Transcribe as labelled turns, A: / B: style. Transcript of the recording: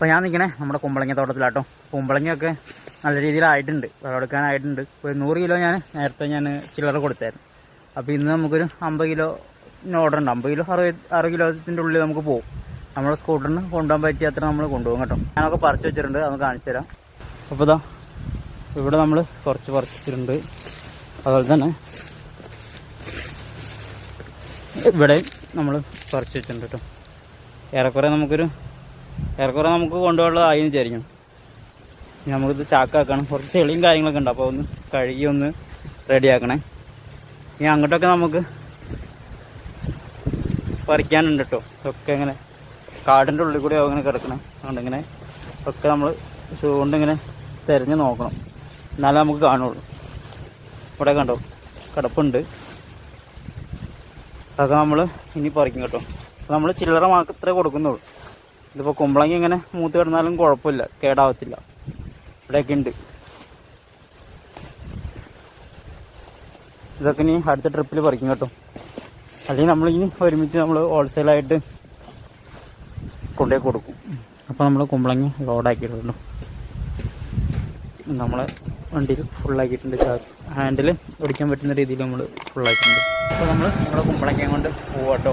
A: അപ്പോൾ ഞാൻ നിൽക്കണേ നമ്മുടെ കുമ്പളങ്ങ തോട്ടത്തിലാട്ടോ. കുമ്പളങ്ങയൊക്കെ നല്ല രീതിയിലായിട്ടുണ്ട്. വിളവെടുക്കാനായിട്ടുണ്ട്. ഒരു നൂറ് കിലോ ഞാൻ നേരത്തെ ഞാൻ ചില്ലറ കൊടുത്തായിരുന്നു. അപ്പോൾ ഇന്ന് നമുക്കൊരു അമ്പത് കിലോ ഓർഡർ ഉണ്ട്. അമ്പത് കിലോ അറുപത് അറുപത് കിലോത്തിന്റെ ഉള്ളിൽ നമുക്ക് പോകും നമ്മുടെ സ്കൂട്ടറിന് കൊണ്ടുപോകാൻ പറ്റിയ അത്ര നമ്മൾ കൊണ്ടുപോകും കേട്ടോ. ഞാനൊക്കെ പറിച്ചു വെച്ചിട്ടുണ്ട്. അത് കാണിച്ചു തരാം. അപ്പോൾ ഇതാ ഇവിടെ നമ്മൾ കുറച്ച് പറിച്ചിട്ടുണ്ട്. അതുപോലെ തന്നെ ഇവിടെ നമ്മൾ പറിച്ചു വെച്ചിട്ടുണ്ട് കേട്ടോ. ഏറെക്കുറെ നമുക്കൊരു ഏറെക്കുറെ നമുക്ക് കൊണ്ടുപോകാനുള്ളതായി വിചാരിക്കണം. നമുക്കിത് ചാക്കാക്കണം. കുറച്ച് ചെളിയും കാര്യങ്ങളൊക്കെ ഉണ്ട്. അപ്പോൾ ഒന്ന് കഴുകി ഒന്ന് റെഡിയാക്കണേ. ഇനി അങ്ങോട്ടൊക്കെ നമുക്ക് പറിക്കാനുണ്ട് കേട്ടോ ഇതൊക്കെ ഇങ്ങനെ കാടിന്റെ ഉള്ളിൽ കൂടെ അങ്ങനെ കിടക്കണേ. അതുകൊണ്ട് ഇങ്ങനെ ഒക്കെ നമ്മൾ കൊണ്ട് ഇങ്ങനെ തിരഞ്ഞ് നോക്കണം. എന്നാലേ നമുക്ക് കാണുള്ളൂ. ഇവിടെ കണ്ടോ? കിടപ്പുണ്ട്. അതൊക്കെ നമ്മൾ ഇനി പറിക്കും കേട്ടോ. നമ്മൾ ചില്ലറ മാത്രമേ കൊടുക്കുന്നുള്ളൂ. ഇതിപ്പോൾ കുമ്പളങ്ങി ഇങ്ങനെ മൂത്ത് കിടന്നാലും കുഴപ്പമില്ല കേടാവത്തില്ല. ഇവിടെയൊക്കെ ഉണ്ട്. ഇതൊക്കെ ഇനി അടുത്ത ട്രിപ്പിൽ പറിക്കും കേട്ടോ. അല്ലെങ്കിൽ നമ്മളിനി ഒരുമിച്ച് നമ്മൾ ഹോൾസെയിലായിട്ട് കൊണ്ടുപോയി കൊടുക്കും. അപ്പോൾ നമ്മൾ കുമ്പളങ്ങി ലോഡാക്കിയിട്ടുണ്ട് നമ്മളെ വണ്ടിയിൽ ഫുള്ളാക്കിയിട്ടുണ്ട് ഹാൻഡിൽ ഓടിക്കാൻ പറ്റുന്ന രീതിയിൽ നമ്മൾ ഫുള്ളാക്കിയിട്ടുണ്ട് അപ്പോൾ നമ്മൾ നമ്മുടെ കുമ്പളങ്ങയും കൊണ്ട് പോവാട്ടോ.